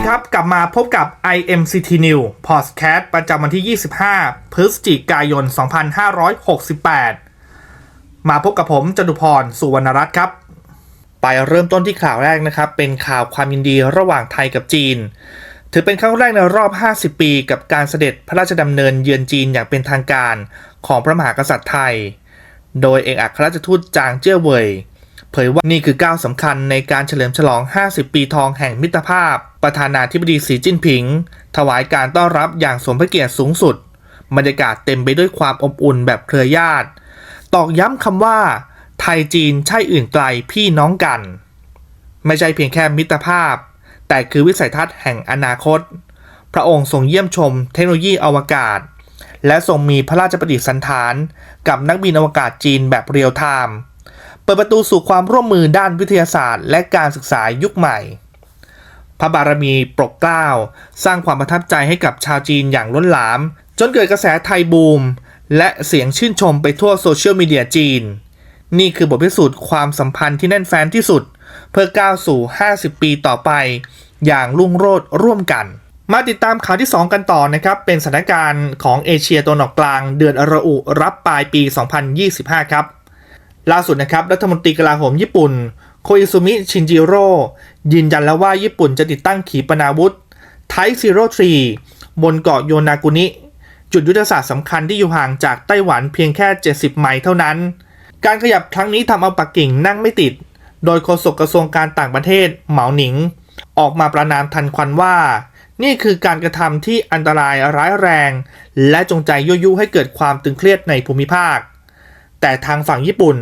ดีครับ กลับมาพบกับ IMCT New Podcast ประจำวันที่ 25 พฤศจิกายน 2568 มาพบกับผมจตุพร สุวรรณรัตน์ครับ ไปเริ่มต้นที่ข่าวแรกนะครับ เป็นข่าวความยินดีระหว่างไทยกับจีน ถือเป็นครั้งแรกในรอบ 50 ปีกับการเสด็จพระราชดำเนินเยือนจีนอย่างเป็นทางการของพระมหากษัตริย์ไทย โดยเอกอัครราชทูตจางเจี้ยเวย ผยว่านี่คือก้าวสำคัญในการเฉลิมฉลอง 50 ปีทองแห่งมิตรภาพ ประธานาธิบดีสีจิ้นผิง ถวายการต้อนรับอย่างสมพระเกียรติสูงสุด บรรยากาศเต็มไปด้วยความอบอุ่นแบบเครือญาติ ตอกย้ำคำว่า ไทยจีนใช่อื่นไกลพี่น้องกัน ไม่ใช่เพียงแค่มิตรภาพ แต่คือวิสัยทัศน์แห่งอนาคต พระองค์ทรงเยี่ยมชมเทคโนโลยีอวกาศ และทรงมีพระราชปฏิสันถาน กับนักบินอวกาศจีนแบบเรียลไทม์ เปิดประตูสู่ความร่วมมือด้านวิทยาศาสตร์ และการศึกษายุคใหม่ พระบารมีปกเกล้า สร้างความประทับใจให้กับชาวจีนอย่างล้นหลาม จนเกิดกระแสไทยบูม และเสียงชื่นชมไปทั่วโซเชียลมีเดียจีน นี่คือบทพิสูจน์ความสัมพันธ์ที่แน่นแฟ้นที่สุด เพื่อก้าวสู่ 50 ปีต่อไป อย่างรุ่งโรจน์ร่วมกันมาติดตามข่าวที่ 2 กันต่อนะครับ เป็นสถานการณ์ของเอเชียตะวันออกกลางเดือนระอุรับปลายปี 2025 ครับ ล่าสุดนะครับรัฐมนตรีกลาโหมญี่ปุ่น โคอิซุมิ ชินจิโร่ยืนยันแล้วว่าญี่ปุ่นจะติดตั้งขีปนาวุธไทซีโร่ทรีบนเกาะโยนากุนิ จุดยุทธศาสตร์สำคัญที่อยู่ห่างจากไต้หวันเพียงแค่ 70 ไมล์เท่านั้น การขยับครั้งนี้ทำเอาปักกิ่งนั่งไม่ติด โดยโฆษกกระทรวงการต่างประเทศ เหมาหนิง ออกมาประนามทันควันว่า นี่คือการกระทำที่อันตรายร้ายแรง และจงใจยั่วยุให้เกิดความตึงเครียดในภูมิภาค แต่ทางฝั่งญี่ปุ่น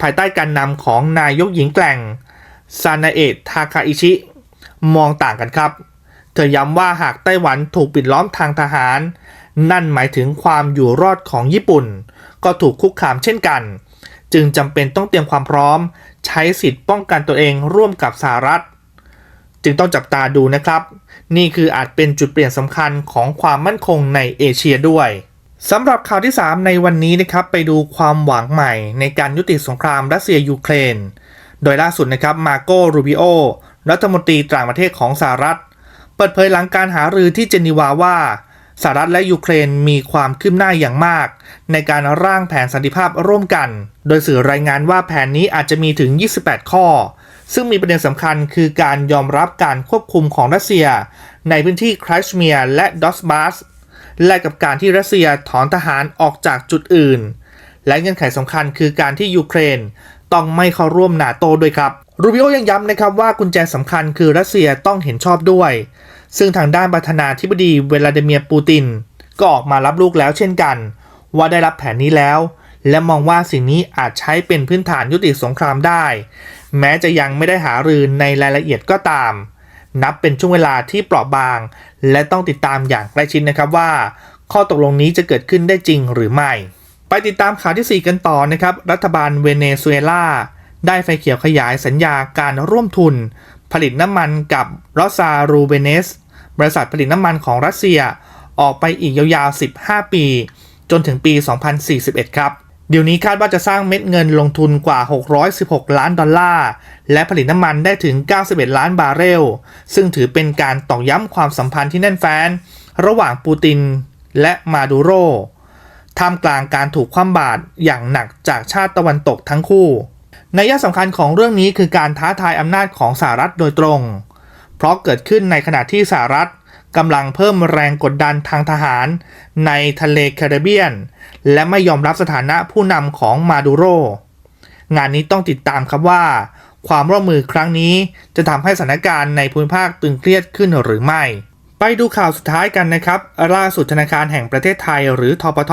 ภายใต้การนำของนายกหญิงแกร่ง ซานาเอะ ทาคาอิชิ มองต่างกันครับ เธอย้ำว่าหากไต้หวันถูกปิดล้อมทางทหาร นั่นหมายถึงความอยู่รอดของญี่ปุ่น ก็ถูกคุกคามเช่นกัน จึงจำเป็นต้องเตรียมความพร้อม ใช้สิทธิ์ป้องกันตัวเองร่วมกับสหรัฐ จึงต้องจับตาดูนะครับ นี่คืออาจเป็นจุดเปลี่ยนสำคัญของความมั่นคงในเอเชียด้วย สำหรับข่าวที่ 3 ในวันนี้นะครับไปดูความหวังใหม่ในการยุติสงครามรัสเซียยูเครน โดยล่าสุดนะครับมาโกรูบิโอรัฐมนตรีต่างประเทศของสหรัฐ เปิดเผยหลังการหารือที่เจนีวาว่าสหรัฐและยูเครนมีความคืบหน้าอย่างมาก ในการร่างแผนสันติภาพร่วมกัน โดยสื่อรายงานว่าแผนนี้อาจจะมีถึง 28 ข้อ ซึ่งมีประเด็นสำคัญคือการยอมรับการควบคุมของรัสเซีย ในพื้นที่ครชเมียร์และดอสบาส และกับการที่รัสเซียถอนทหารออกจากจุดอื่น และเงื่อนไขสำคัญคือการที่ยูเครนต้องไม่เข้าร่วมนาโตด้วยครับรูบิโอยังย้ำนะครับว่ากุญแจสำคัญคือรัสเซียต้องเห็นชอบด้วย ซึ่งทางด้านประธานาธิบดีเวลาดิเมียร์ปูติน ก็ออกมารับลูกแล้วเช่นกัน ว่าได้รับแผนนี้แล้ว และมองว่าสิ่งนี้อาจใช้เป็นพื้นฐานยุติสงครามได้ แม้จะยังไม่ได้หารือในรายละเอียดก็ตาม นับเป็นช่วงเวลาที่เปราะบาง และต้องติดตามอย่างใกล้ชิดนะครับว่า ข้อตกลงนี้จะเกิดขึ้นได้จริงหรือไม่ ไปติดตามข่าวที่ 4 กันต่อนะครับ รัฐบาลเวเนซุเอลาได้ไฟเขียวขยายสัญญาการร่วมทุน ผลิตน้ำมันกับรอซารูเบเนส บริษัทผลิตน้ำมันของรัสเซีย ออกไปอีกยาวๆ 15 ปี จนถึงปี 2041 ครับ เดี๋ยวนี้คาดว่าจะสร้างเม็ดเงินลงทุนกว่า 616 ล้านดอลลาร์ และผลิตน้ำมันได้ถึง 91 ล้านบาร์เรล ซึ่งถือเป็นการตอกย้ำความสัมพันธ์ที่แน่นแฟ้น ระหว่างปูตินและมาดูโรท่ามกลางการถูกคว่ำบาตรอย่างหนักจากชาติตะวันตกทั้งคู่ในยะสำคัญของเรื่องนี้คือการท้าทายอำนาจของสหรัฐโดยตรง เพราะเกิดขึ้นในขณะที่สหรัฐ กำลังเพิ่มแรงกดดันทางทหารในทะเลแคริบเบียน และไม่ยอมรับสถานะผู้นำของมาดูโร งานนี้ต้องติดตามครับว่า ความร่วมมือครั้งนี้จะทำให้สถานการณ์ในภูมิภาคตึงเครียดขึ้นหรือไม่ ไปดูข่าวสุดท้ายกันนะครับ ล่าสุดธนาคารแห่งประเทศไทยหรือทปท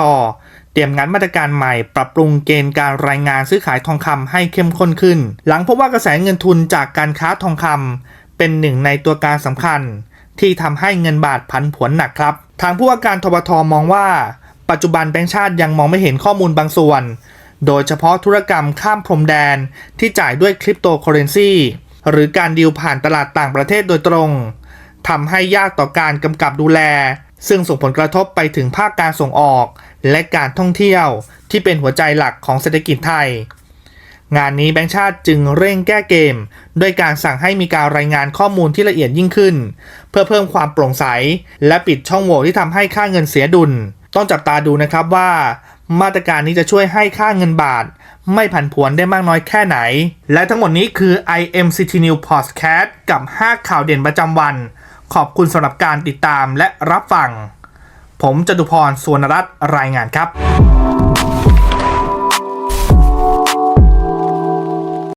เตรียมงานมาตรการใหม่ปรับปรุงเกณฑ์การรายงานซื้อขายทองคำให้เข้มข้นขึ้น หลังพบว่ากระแสเงินทุนจากการค้าทองคำเป็นหนึ่งในตัวการสำคัญ ที่ทำให้เงินบาทผันผวนหนักครับ ทางผู้ว่าการทบทมองว่า ปัจจุบันแบงก์ชาติยังมองไม่เห็นข้อมูลบางส่วน โดยเฉพาะธุรกรรมข้ามพรมแดนที่จ่ายด้วยคริปโตเคอเรนซีหรือการดีลผ่านตลาดต่างประเทศโดยตรงทำให้ยากต่อการกำกับดูแล ซึ่งส่งผลกระทบไปถึงภาคการส่งออก และการท่องเที่ยวที่เป็นหัวใจหลักของเศรษฐกิจไทย งานนี้แบงค์ชาติจึงเร่งแก้เกม ด้วยการสั่งให้มีการรายงานข้อมูลที่ละเอียดยิ่งขึ้น เพื่อเพิ่มความโปร่งใส และปิดช่องโหว่ที่ทำให้ค่าเงินเสียดุล ต้องจับตาดูนะครับว่า มาตรการนี้จะช่วยให้ค่าเงินบาท ไม่ผันผวนได้มากน้อยแค่ไหน และทั้งหมดนี้คือ IMCT News Podcast กับ 5 ข่าวเด่นประจำวัน ขอบคุณสำหรับการติดตามและรับฟัง ผมจตุพรสวนรัตน์รายงานครับ